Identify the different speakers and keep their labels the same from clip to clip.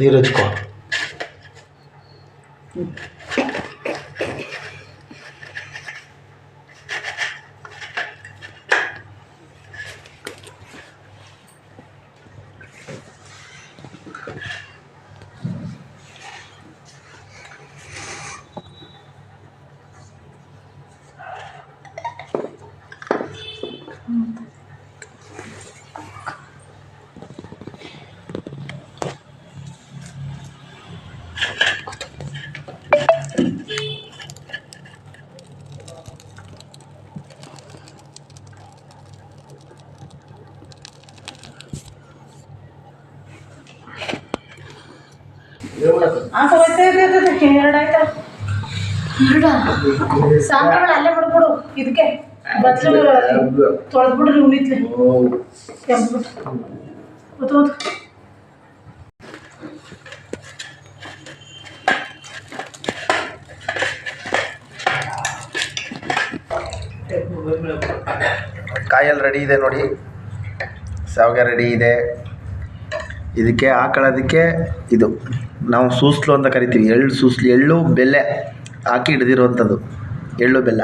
Speaker 1: Neeraj Kaur
Speaker 2: Mm-hmm. Sir ಹೋಯ್ತಾ ಎರಡು ಆಯ್ತಾ? ಎರಡ? ಸಾಂಬಾರುಗಳು ಅಲ್ಲೇ ಬಿಡ್ಬಿಡು ಇದಕ್ಕೆ ಬಚ್ಚಲು ತೊಳೆದ್ಬಿಡ್ರಿ ಉಳಿತ್ಲಿ ಕೆಂಪು ಗೊತ್ತು ಗೊತ್ತು
Speaker 1: ಕಾಯಲ್ಲಿ ರೆಡಿ ಇದೆ ನೋಡಿ. ಶಾವಿಗೆ ರೆಡಿ ಇದೆ. ಇದಕ್ಕೆ ಹಾಕೊಳ್ಳೋದಕ್ಕೆ ಇದು. ನಾವು ಸೂಸ್ಲು ಅಂತ ಕರಿತೀವಿ. ಎಳ್ಳು ಸೂಸ್ಲು. ಎಳ್ಳು, ಬೆಲ್ಲ ಹಾಕಿ ಹಿಡ್ದಿರುವಂಥದ್ದು. ಎಳ್ಳು, ಬೆಲ್ಲ.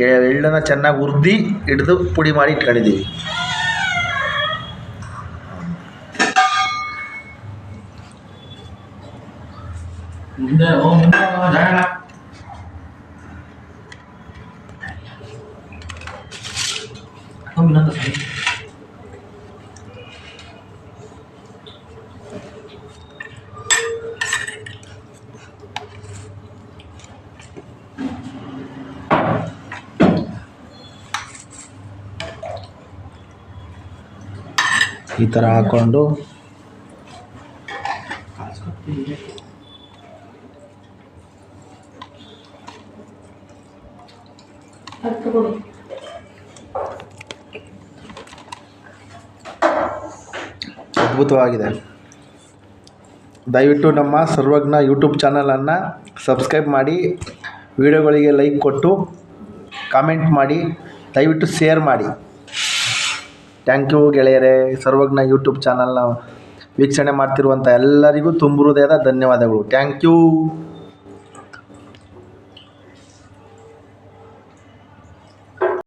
Speaker 1: ಎಳ್ಳನ್ನು ಚೆನ್ನಾಗಿ ಹುರ್ದು ಹಿಡ್ದು ಪುಡಿ ಮಾಡಿ ಇಟ್ಕೊಂಡಿದ್ದೀವಿ.
Speaker 3: ಇನ್ನೊಂದು
Speaker 1: ಈ ಥರ ಹಾಕ್ಕೊಂಡು ಅದ್ಭುತವಾಗಿದೆ. ದಯವಿಟ್ಟು ನಮ್ಮ ಸರ್ವಜ್ಞ ಯೂಟ್ಯೂಬ್ ಚಾನಲನ್ನು ಸಬ್ಸ್ಕ್ರೈಬ್ ಮಾಡಿ, ವಿಡಿಯೋಗಳಿಗೆ ಲೈಕ್ ಕೊಟ್ಟು, ಕಾಮೆಂಟ್ ಮಾಡಿ, ದಯವಿಟ್ಟು ಶೇರ್ ಮಾಡಿ. ಥ್ಯಾಂಕ್ ಯು ಗೆಳೆಯರೇ ಸರ್ವಜ್ಞ ಯೂಟ್ಯೂಬ್ ಚಾನಲ್ನ ವೀಕ್ಷಣೆ ಮಾಡ್ತಿರುವಂಥ ಎಲ್ಲರಿಗೂ ತುಂಬ ಹೃದಯದ ಧನ್ಯವಾದಗಳು. Thank you